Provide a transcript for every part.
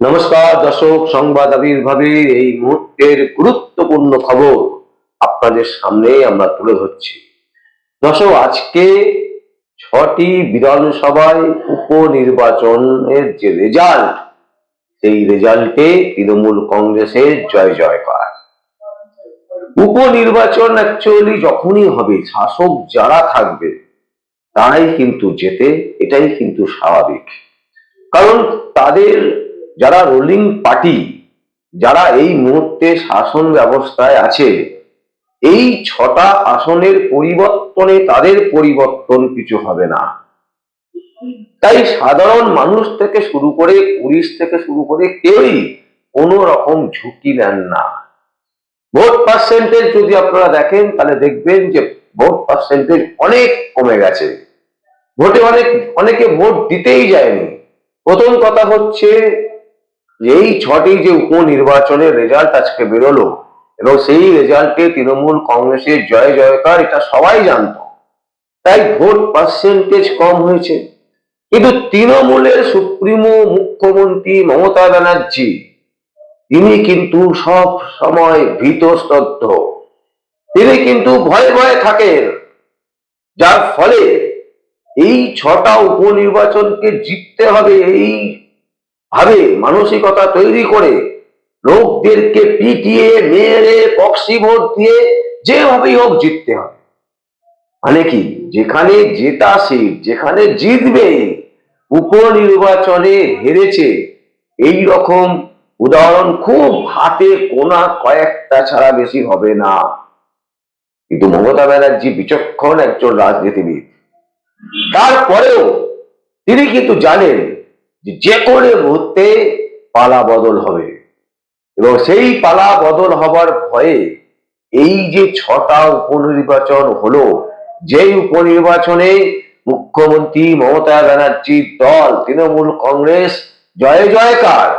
নমস্কার দর্শক, সংবাদ আবির্ভাবের এই মুহূর্তের গুরুত্বপূর্ণ খবর আপনাদের সামনে আমরা তুলে ধরছি। দর্শক, আজকে ছটি বিধানসভায় উপনির্বাচনের যে রেজাল্ট সেই রেজাল্টে তৃণমূল কংগ্রেসের জয় জয় জয়কার। উপনির্বাচন অ্যাকচুয়ালি যখনই হবে, শাসক যারা থাকবে, তারাই কিন্তু যেতে এটাই কিন্তু স্বাভাবিক। কারণ তাদের যারা রুলিং পার্টি যারা এই মুহূর্তে শাসন ব্যবস্থায় আছে, এই ছটা আসনের পরিবর্তনে তাদের পরিবর্তন কিছু হবে না। তাই সাধারণ মানুষ থেকে শুরু করে পুলিশ থেকে শুরু করে কেউই কোনো রকম ঝুঁকি নেন না। ভোট পার্সেন্টেজ যদি আপনারা দেখেন, তাহলে দেখবেন যে ভোট পার্সেন্টেজ অনেক কমে গেছে। ভোটে অনেক, অনেকে ভোট দিতেই যায়নি। প্রথম কথা হচ্ছে এই ছটি যে উপনির্বাচনের রেজাল্ট আজকে বেরোলো, এবং সেই রেজাল্টে তৃণমূল কংগ্রেসের জয় জয়কার, এটা সবাই জানতো। তাই ভোট পার্সেন্টেজ কম হয়েছে। কিন্তু তৃণমূলের সুপ্রিমো মুখ্যমন্ত্রী মমতা ব্যানার্জি, তিনি কিন্তু সব সময় ভীতস্তব্ধ। তিনি কিন্তু ভয়ে ভয়ে থাকেন। যার ফলে এই ছটা উপনির্বাচনকে জিততে হবে, এই ভাবে মানসিকতা তৈরি করে লোকদেরকে পিটিয়ে, মেরে পক্সি ভোট দিয়ে যেভাবেই হোক জিততে হবে। মানে কি? যেখানে জেতা সিট, যেখানে জিতবে, উপনির্বাচনে হেরেছে, এই রকম উদাহরণ খুব হাতে কোনা কয়েকটা ছাড়া বেশি হবে না। কিন্তু মমতা ব্যানার্জি বিচক্ষণ একজন রাজনীতিবিদ। তারপরেও তিনি কিন্তু জানেন যে কোনো মুহূর্তে পালা বদল হবে। এবং সেই পালা বদল হবার ভয়ে এই যে ছটা উপনির্বাচন হলো, যেই উপনির্বাচনে মুখ্যমন্ত্রী মমতা ব্যানার্জির দল, তৃণমূল কংগ্রেস, জয় জয়কার,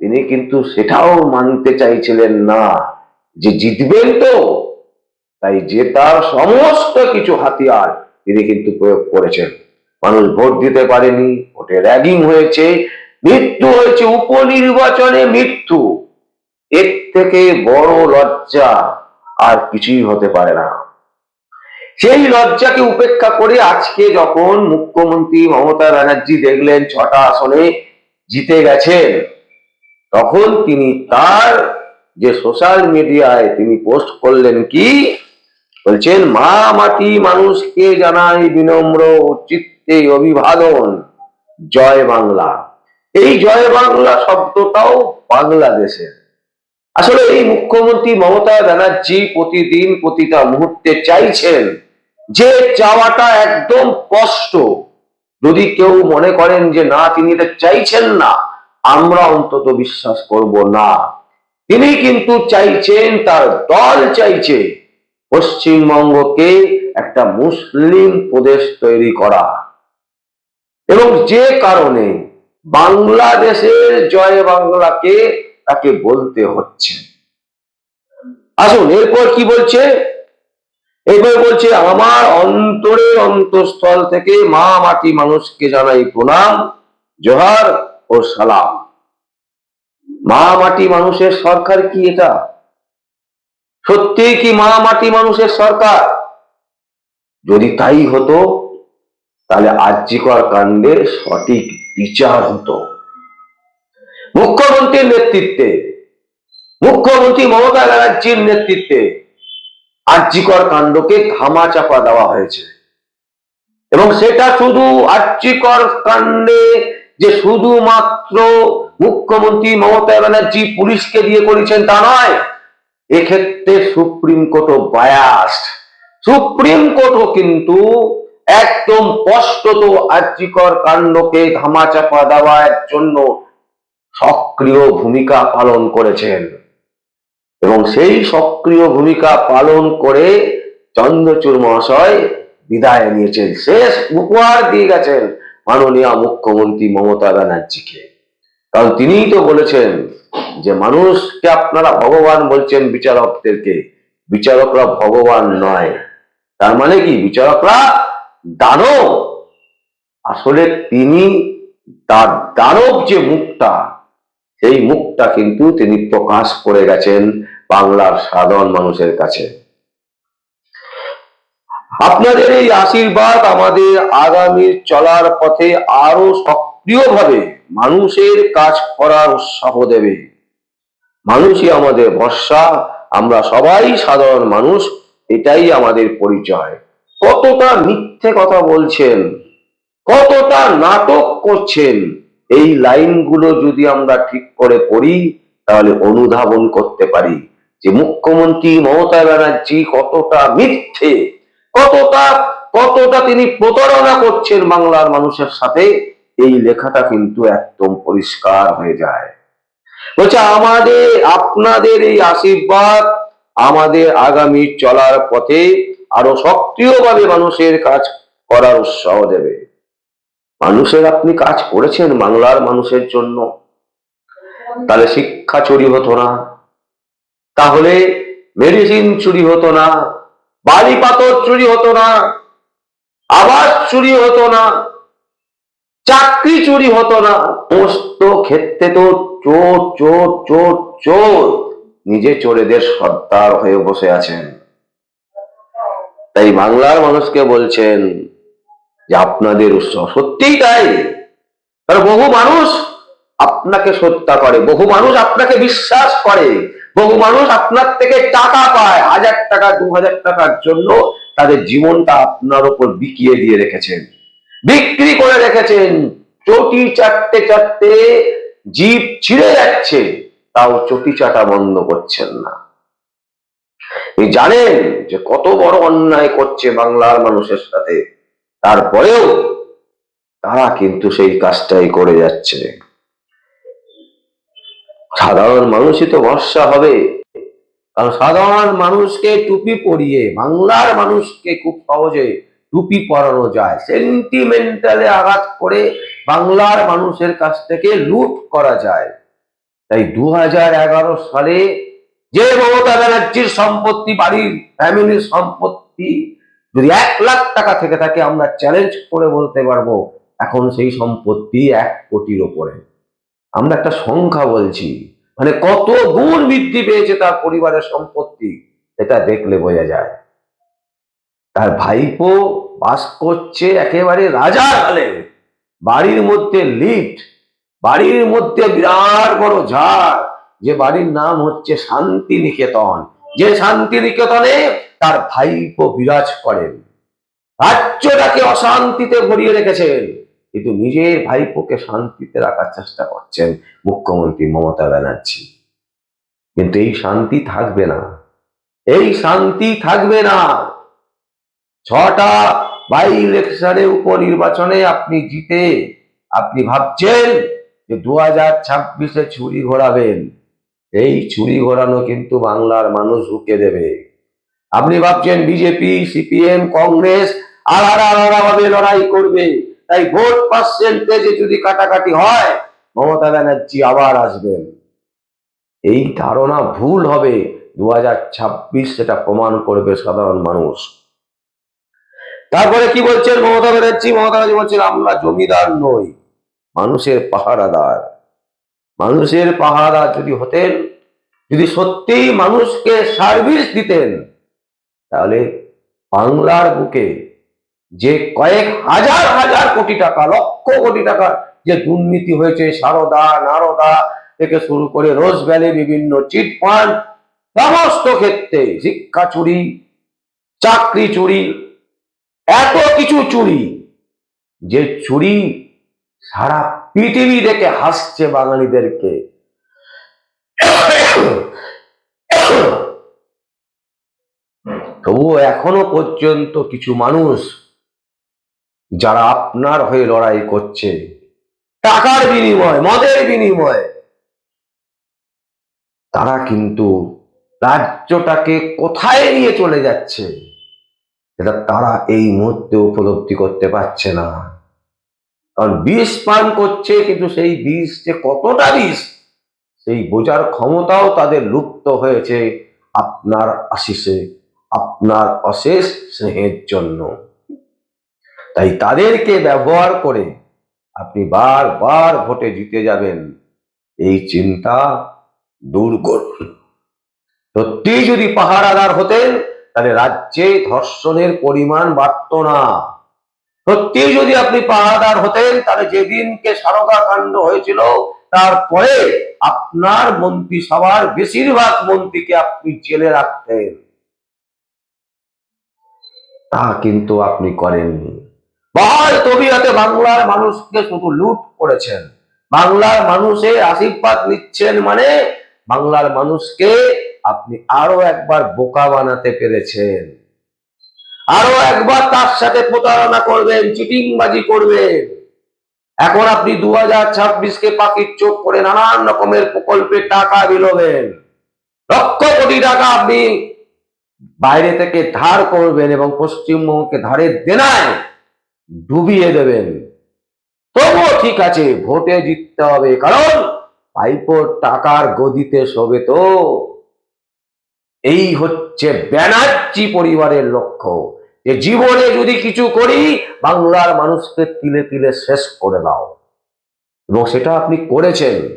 তিনি কিন্তু সেটাও মানতে চাইছিলেন না যে জিতবেন তো। তাই জেতার সমস্ত কিছু হাতিয়ার তিনি কিন্তু প্রয়োগ করেছেন। মানুষ ভোট দিতে পারেনি, ভোটে র্যাগিং হয়েছে, মৃত্যু হয়েছে, উপনির্বাচনে মৃত্যু। এর থেকে বড় লজ্জা আর কিছুই হতে পারে না। সেই লজ্জাকে উপেক্ষা করে আজকে যখন মুখ্যমন্ত্রী মমতা ব্যানার্জি দেখলেন ছটা আসনে জিতে গেছেন, তখন তিনি তার যে সোশ্যাল মিডিয়ায় তিনি পোস্ট করলেন কি? বলছেন, মা মাটি মানুষকে জানাই বিনম্র চিত্তে অভিবাদন, জয় বাংলা। এই জয় বাংলা শব্দটাও বাংলাদেশের। আসলে এই মুখ্যমন্ত্রী মমতা ব্যানার্জি প্রতিদিন প্রতিটা মুহূর্তে চাইছেন যে চাওয়াটা একদম স্পষ্ট। যদি কেউ মনে করেন যে না, তিনি এটা চাইছেন না, আমরা অন্তত বিশ্বাস করব না। তিনি কিন্তু চাইছেন, তার দল চাইছে পশ্চিমবঙ্গকে একটা মুসলিম প্রদেশ তৈরি করা। এবং যে কারণে বাংলাদেশের জয় বাংলাকে তাকে বলতে হচ্ছে। আসুন, এরপর কি বলছে? এরপর বলছে, আমার অন্তরের অন্তঃস্থল থেকে মা মাটি মানুষকে জানাই প্রণাম, জোহার ও সালাম। মা মাটি মানুষের সরকার কি এটা? সত্যি কি মা মাটি মানুষের সরকার? যদি তাই হতো তাহলে আর্যিকর কাণ্ডে সঠিক বিচার হতো। মুখ্যমন্ত্রীর নেতৃত্বে, মুখ্যমন্ত্রী মমতা ব্যানার্জির নেতৃত্বে আর্যিকর কাণ্ডকে ধামা চাপা দেওয়া হয়েছে। এবং সেটা শুধু আর্যিকর কাণ্ডে যে শুধুমাত্র মুখ্যমন্ত্রী মমতা ব্যানার্জি পুলিশকে দিয়ে করেছেন তা নয়, এক্ষেত্রে সুপ্রিম কোর্টও বায়াস্ট সুপ্রিম কোর্টও কিন্তু একদম স্পষ্টত আর্যিকর কাণ্ডকে ধামাচাপা দেওয়ার জন্য সক্রিয় ভূমিকা পালন করেছেন। এবং সেই সক্রিয় ভূমিকা পালন করে চন্দ্রচূড় মহাশয় বিদায় নিয়েছেন। শেষ উপহার দিয়ে গেছেন মাননীয় মুখ্যমন্ত্রী মমতা ব্যানার্জিকে। কারণ তিনিই তো বলেছেন যে মানুষকে আপনারা ভগবান বলছেন বিচারকদেরকে। বিচারকরা ভগবান নয়। তার মানে কি? বিচারকরা দানব। আসলে তিনি তার দানব যে মুখটা, সেই মুখটা কিন্তু তিনি প্রকাশ করে গেছেন বাংলার সাধারণ মানুষের কাছে। আপনাদের এই আশীর্বাদ আমাদের আগামী চলার পথে আরও সক্রিয়ভাবে মানুষের কাজ করার উৎসাহ দেবে। মানুষই আমাদের ভরসা, আমরা সবাই সাধারণ মানুষ, এটাই আমাদের পরিচয়। কতটা মিথ্যে কথা বলছেন? কতটা নাটক করছেন? এই লাইনগুলো যদি আমরা ঠিক করে পড়ি, তাহলে অনুধাবন করতে পারি যে মুখ্যমন্ত্রী মমতা ব্যানার্জি কতটা মিথ্যে, কতটা কতটা তিনি প্রতারণা করছেন বাংলার মানুষের সাথে। এই লেখাটা কিন্তু একদম পরিষ্কার হয়ে যায়। বলছে, আমাদের, আপনাদের এই আশীর্বাদ আমাদের আগামী চলার পথে আরও সক্রিয়ভাবে মানুষের কাজ করার উৎসাহ দেবে। মানুষের আপনি কাজ করেছেন বাংলার মানুষের জন্য। তাহলে শিক্ষা চুরি হতো না। তাহলে মেডিসিন চুরি হতো না। বাড়ি পাথর চুরি হতো না। আবাস চুরি হতো না। চাকরি চুরি হতো না। সমস্ত ক্ষেত্রে তো চোর চোর চোর চোর। নিজে চোরেদের সর্দার হয়ে বসে আছেন। তাই বাংলার মানুষকে বলছেন যে আপনাদের উৎসব সত্যিই তাই। কারণ বহু মানুষ আপনাকে হত্যা করে, বহু মানুষ আপনাকে বিশ্বাস করে, বহু মানুষ আপনার থেকে টাকা পায়, হাজার টাকা, দু হাজার টাকার জন্য তাদের জীবনটা আপনার উপর বিকিয়ে দিয়ে রেখেছেন। বিক্রি করে রেখেছেন। চটি চাটতে চাটতে জীব ছিঁড়ে যাচ্ছে, তাও চটি চাটা বন্ধ করছেন না। এই জানেন যে কত বড় অন্যায় করছে বাংলার মানুষের সাথে। তারপরেও তারা কিন্তু সেই কাজটাই করে যাচ্ছে। সাধারণ মানুষই তো ভরসা হবে। কারণ সাধারণ মানুষকে টুপি পরিয়ে, বাংলার মানুষকে খুব সহজে টুপি পরানো যায়। সেন্টিমেন্টালে আঘাত করে বাংলার মানুষের কাছ থেকে লুট করা যায়। তাই দু হাজার এগারো সালে যে মমতা ব্যানার্জির সম্পত্তি, বাড়ির ফ্যামিলির সম্পত্তি যদি এক লাখ টাকা থেকে থাকে, আমরা চ্যালেঞ্জ করে বলতে পারব, এখন সেই সম্পত্তি এক কোটির ওপরে। আমরা একটা সংখ্যা বলছি মানে কত গুণ বৃদ্ধি পেয়েছে তার পরিবারের সম্পত্তি এটা দেখলে বোঝা যায়। তার ভাইপো বাস করছে একেবারে রাজার হালে। বাড়ির মধ্যে লিফট, বাড়ির মধ্যে বিরাট বড় ঝাড়। যে বাড়ির নাম হচ্ছে শান্তি নিকেতন যে শান্তি নিকেতনে তার ভাইপো বিরাজ করেন। রাজ্যটাকে অশান্তিতে ভরিয়ে রেখেছেন। কিন্তু নিজের ভাইপোকে শান্তিতে রাখার চেষ্টা করছেন মুখ্যমন্ত্রী মমতা ব্যানার্জি। কিন্তু এই শান্তি থাকবে না। এই শান্তি থাকবে না। ছটা বাই ইলেকশনে উপনির্বাচনে আপনি জিতে, আপনি ভাবছেন যে দু হাজার ছাব্বিশে ছুরি ঘোরাবেন। এই ছুরি ঘোরানো কিন্তু বাংলার মানুষ ঢুকে দেবে। আপনি ভাবছেন বিজেপি, সিপিএম, কংগ্রেস আলাদা আলাদাভাবে লড়াই করবে। তাই ভোট পার্সেন্টেজে যদি কাটাকাটি হয়, মমতা ব্যানার্জি আবার আসবেন। এই ধারণা ভুল হবে। দু হাজার ছাব্বিশ সেটা প্রমাণ করবে সাধারণ মানুষ। তারপরে কি বলছেন মমতা ব্যানার্জি? মমতা ব্যানার্জি বলছেন, আমরা জমিদার নই, মানুষের পাহারাদার। মানুষের পাহারা যদি হতেন, যদি সত্যিই মানুষকে সার্ভিস দিতেন, তাহলে বাংলার বুকে যে কয়েক হাজার হাজার কোটি টাকা, লক্ষ কোটি টাকা যে দুর্নীতি হয়েছে সারদা, নারদা থেকে শুরু করে রোজ ভ্যালি, বিভিন্ন চিট ফান্ড সমস্ত ক্ষেত্রে শিক্ষা চুরি, চাকরি চুরি, এত কিছু চুরি, যে চুরি সারা পৃথিবী দেখে হাসছে বাঙালিদেরকে। তবুও এখনও পর্যন্ত কিছু মানুষ যারা আপনার হয়ে লড়াই করছে, টাকার বিনিময়, মদের বিনিময়, তারা কিন্তু রাজ্যটাকে কোথায় নিয়ে চলে যাচ্ছে, এটা তারা এই মুহূর্তে উপলব্ধি করতে পারছে না। কারণ বিষ পান করছে, কিন্তু সেই বিষ যে কতটা বিষ, সেই বোঝার ক্ষমতাও তাদের লুপ্ত হয়েছে আপনার আশিসে, আপনার অশেষ স্নেহের জন্য। তাই তাদেরকে ব্যবহার করে আপনি বারবার ভোটে জিতে যাবেন, এই চিন্তা দূর করুন। সত্যি যদি পাহারাদার হতেন, তাহলে রাজ্যে ধর্ষণের পরিমাণ বাড়ত না। সত্যি যদি আপনি পাহারাদার হতেন, তাহলে যেদিনকে সারদা কাণ্ড হয়েছিল, তারপরে আপনার মন্ত্রিসভার বেশিরভাগ মন্ত্রীকে আপনি জেলে রাখতেন। তা কিন্তু আপনি করেননি। বহাল তবিয়তে বাংলার মানুষকে শুধু লুট করেছেন। বাংলার মানুষের আশীর্বাদ নিচ্ছেন মানে বাংলার মানুষকে আপনি আরও একবার বোকা বানাতে পেরেছেন। আরও একবার তার সাথে প্রতারণা করবেন, চিটিংবাজি করবেন। এখন আপনি দু হাজার ছাব্বিশকে পাখির চোখ করে নানান রকমের প্রকল্পে টাকা বিলোবেন। লক্ষ কোটি টাকা আপনি বাইরে থেকে ধার করবেন এবং পশ্চিমবঙ্গকে ধারে দেনায় ডুবিয়ে দেবেন। তবুও ঠিক আছে, ভোটে জিততে হবে, কারণ পাইপোর টাকার গদিতে শোবে তো। এই হচ্ছে ব্যানার্জি পরিবারের লক্ষ্য। যে জীবনে যদি কিছু করি, বাংলার মানুষকে তিলে তিলে শেষ করে দাও। এবং সেটা আপনি করেছেন।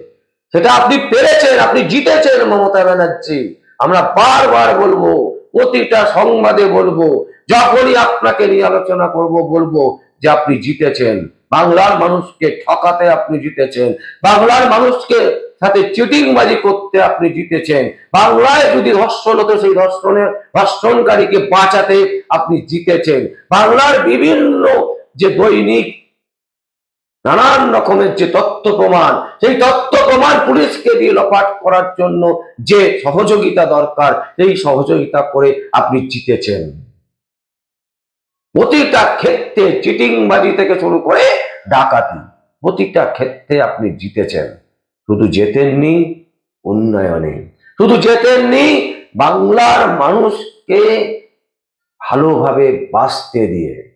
সেটা আপনি পেরেছেন, আপনি জিতেছেন মমতা ব্যানার্জি। আমরা বারবার বলব, প্রতিটা সংবাদে বলব, যখনই আপনাকে নিয়ে আলোচনা করব, বলব যে আপনি জিতেছেন। বাংলার মানুষকে ঠকাতে আপনি জিতেছেন। বাংলার মানুষকে সাথে চিটিংবাজি করতে আপনি জিতেছেন। বাংলায় যদি ধর্ষণ হতো, সেই ধর্ষণের ধর্ষণকারীকে বাঁচাতে আপনি জিতেছেন। বাংলার বিভিন্ন যে দৈনিক, নানান রকমের যে তথ্য প্রমাণ, সেই তথ্য প্রমাণ পুলিশকে দিয়ে লপাট করার জন্য যে সহযোগিতা দরকার, সেই সহযোগিতা করে আপনি জিতেছেন। প্রতিটা ক্ষেত্রে চিটিংবাজি থেকে শুরু করে ডাকাতি, প্রতিটা ক্ষেত্রে আপনি জিতেছেন। শুধু জেতেননি উন্নয়নে। শুধু জেতেননি বাংলার মানুষকে ভালোভাবে বাঁচতে দিয়ে।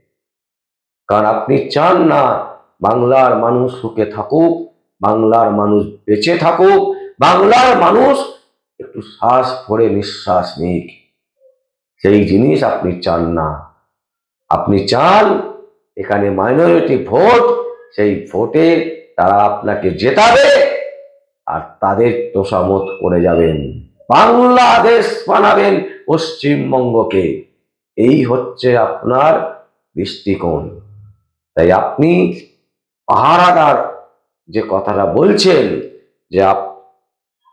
কারণ আপনি চান না বাংলার মানুষ সুখে থাকুক, বাংলার মানুষ বেঁচে থাকুক, বাংলার মানুষ একটু শ্বাস ভরে নিঃশ্বাস নিক। সেই জিনিস আপনি চান না। আপনি চান এখানে মাইনরিটি ভোট সেই ভোটে তারা আপনাকে জেতাবে। আর তাদের তোষামত করে যাবেন। বাংলাদেশ বানাবেন পশ্চিমবঙ্গকে। এই হচ্ছে আপনার দৃষ্টিকোণ। তাই আপনি পাহারাদার যে কথাটা বলছেন যে আপ-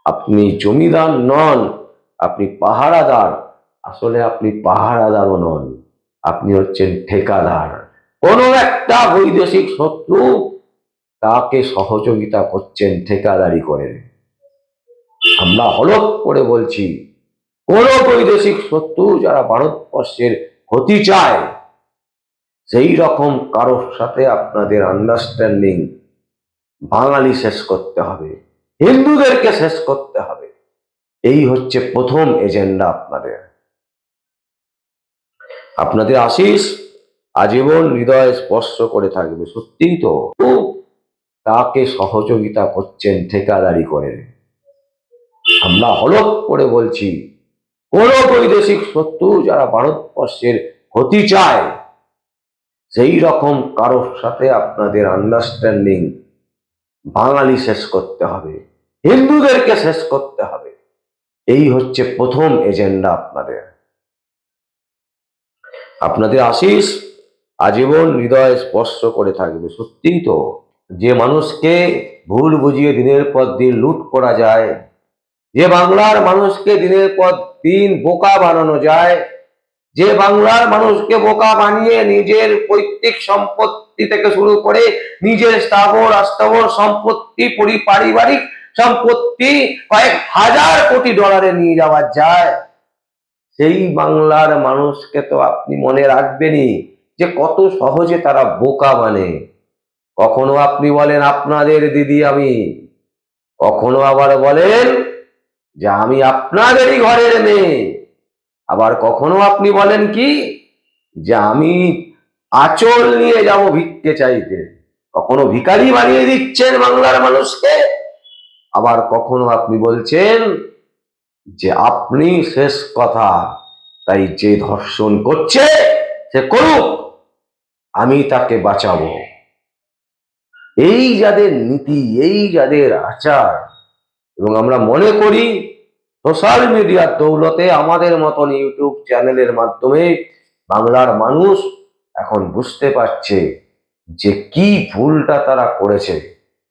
আপনি জমিদার নন, আপনি পাহারাদার, আসলে আপনি পাহারাদারও নন। আপনি হচ্ছেন ঠেকাদার। কোনো একটা বৈদেশিক শত্রু তাকে সহযোগিতা করছেন ঠিকাদারি করে। আমরা হলক করে বলছি, কোন বৈদেশিক শত্রু যারা ভারতবর্ষের ক্ষতি চায়, সেই রকম কারোর সাথে আপনাদের আন্ডারস্ট্যান্ডিং বাঙালি শেষ করতে হবে, হিন্দুদেরকে শেষ করতে হবে। এই হচ্ছে প্রথম এজেন্ডা আপনাদের। আপনাদের আশিস আজীবন হৃদয় স্পর্শ করে থাকবে, সত্যিই তো? তাকে সহযোগিতা করছেন ঠিকাদারি করে। আমরা হলক করে বলছি, কোন বৈদেশিক শত্রু যারা ভারতবর্ষের ক্ষতি চায়, সেই রকম কারোর সাথে আপনাদের আন্ডারস্ট্যান্ডিং বাঙালি শেষ করতে হবে, হিন্দুদেরকে শেষ করতে হবে। এই হচ্ছে প্রথম এজেন্ডা আপনাদের। আপনাদের আশিস আজীবন হৃদয় স্পর্শ করে থাকবে, সত্যিই তো। যে মানুষকে ভুল বুঝিয়ে দিনের পর দিন লুট করা যায়, যে বাংলার মানুষকে দিনের পর দিন বোকা বানানো যায়, যে বাংলার মানুষকে বোকা বানিয়ে নিজের পৈতৃক সম্পত্তি থেকে শুরু করে নিজের স্থাবর আস্থাবর সম্পত্তি পরি পারিবারিক সম্পত্তি কয়েক হাজার কোটি ডলারে নিয়ে যাওয়া যায়। সেই বাংলার মানুষকে তো আপনি মনে রাখবেনই যে কত সহজে তারা বোকা মানে কখনো আপনি বলেন, আপনাদের দিদি আমি। কখনো আবার বলেন যে, আমি আপনাদেরই ঘরের মেয়ে। আবার কখনো আপনি বলেন কি যে, আমি আচল নিয়ে যাব ভিক্ষে চাইতে। কখনো ভিখারি বানিয়ে দিচ্ছেন বাংলার মানুষকে। আবার কখনো আপনি বলছেন যে, আপনি শেষ কথা, তাই যে ধর্ষণ করছে, সে করুক, আমি তাকে বাঁচাবো। এই যাদের নীতি, এই যাদের আচার, এবং আমরা মনে করি সোশ্যাল মিডিয়ার দৌলতে আমাদের মতন ইউটিউব চ্যানেলের মাধ্যমে বাংলার মানুষ এখন বুঝতে পারছে যে কি ভুলটা তারা করেছে।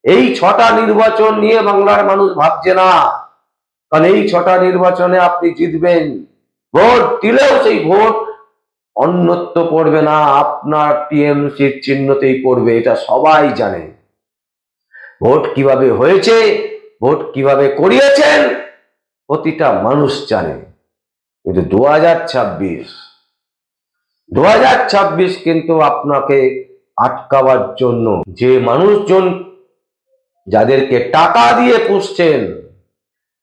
এই ছটা নির্বাচন নিয়ে বাংলার মানুষ ভাবছে না। কারণ এই ছটা নির্বাচনে আপনি জিতবেন, ভোট দিলেও সেই ভোট অন্যত্র পড়বে না, আপনার টিএমসির চিহ্নতেই পড়বে, এটা সবাই জানে। ভোট কীভাবে হয়েছে, ভোট কীভাবে করিয়েছেন, প্রতিটা মানুষ জানে। কিন্তু দু হাজার ছাব্বিশ দু হাজার ছাব্বিশ কিন্তু আপনাকে আটকাবার জন্য যে মানুষজন যাদেরকে টাকা দিয়ে পুষছেন,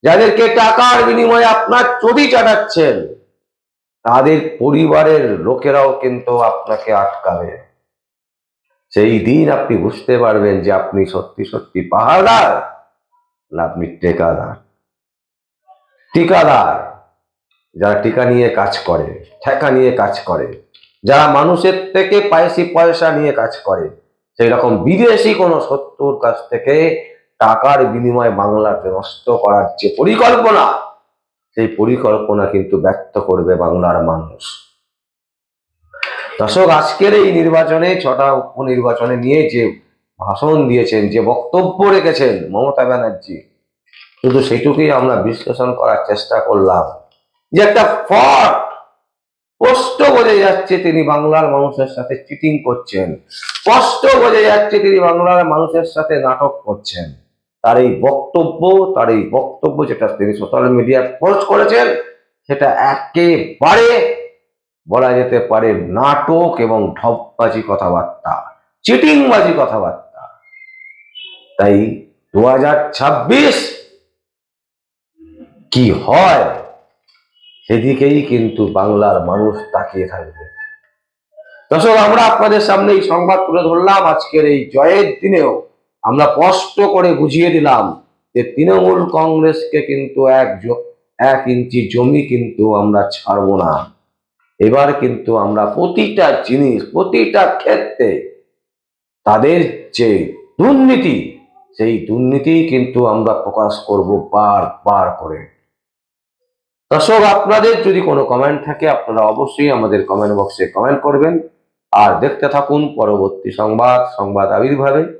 যাদেরকে টাকার বিনিময়ে আপনার চুরি চাটাচ্ছেন তাদের পরিবারের লোকেরাও কিন্তু আপনাকে আটকাবে। সেই দিন আপনি বুঝতে পারবেন যে আপনি সত্যি সত্যি পাহাড়দার না আপনি টেকাদার। টিকাদার, যারা টিকা নিয়ে কাজ করে, ঠেকা নিয়ে কাজ করে, যারা মানুষের থেকে পয়সি পয়সা নিয়ে কাজ করে সেই রকম বিদেশি কোনো শত্রুর কাছ থেকে টাকার বিনিময়ে বাংলাকে নষ্ট করার যে পরিকল্পনা সেই পরিকল্পনা কিন্তু ব্যক্ত করবে বাংলার মানুষ। দর্শক, আজকের এই নির্বাচনে, ছটা উপনির্বাচনে নিয়ে যে ভাষণ দিয়েছেন, যে বক্তব্য রেখেছেন মমতা ব্যানার্জি, শুধু সেটুকুই আমরা বিশ্লেষণ করার চেষ্টা করলাম। যে একটা ফট, স্পষ্ট বোঝা যাচ্ছে তিনি বাংলার মানুষের সাথে চিটিং করছেন। স্পষ্ট বোঝা যাচ্ছে তিনি বাংলার মানুষের সাথে নাটক করছেন। তার এই বক্তব্য, তার এই বক্তব্য যেটা তিনি সোশ্যাল মিডিয়ায় পোস্ট করেছেন, সেটা একেবারে বলা যেতে পারে নাটক এবং ঢপবাজি কথাবার্তা, চিটিংবাজি কথাবার্তা। তাই দু হাজার ছাব্বিশ কি হয়, সেদিকেই কিন্তু বাংলার মানুষ তাকিয়ে থাকবে। দর্শক, আমরা আপনাদের সামনে এই সংবাদ তুলে ধরলাম। আজকের এই জয়ের দিনেও আমরা স্পষ্ট করে বুঝিয়ে দিলাম যে তৃণমূল কংগ্রেসকে কিন্তু এক এক ইঞ্চি জমি কিন্তু আমরা ছাড়বো না। এবার কিন্তু আমরা প্রতিটা জিনিস, প্রতিটা ক্ষেত্রে তাদের যে দুর্নীতি, সেই দুর্নীতি কিন্তু আমরা প্রকাশ করব বার বার করে। দর্শক, আপনাদের যদি কোনো কমেন্ট থাকে, আপনারা অবশ্যই আমাদের কমেন্ট বক্সে কমেন্ট করবেন। আর দেখতে থাকুন পরবর্তী সংবাদ সংবাদ আবির্ভাবে।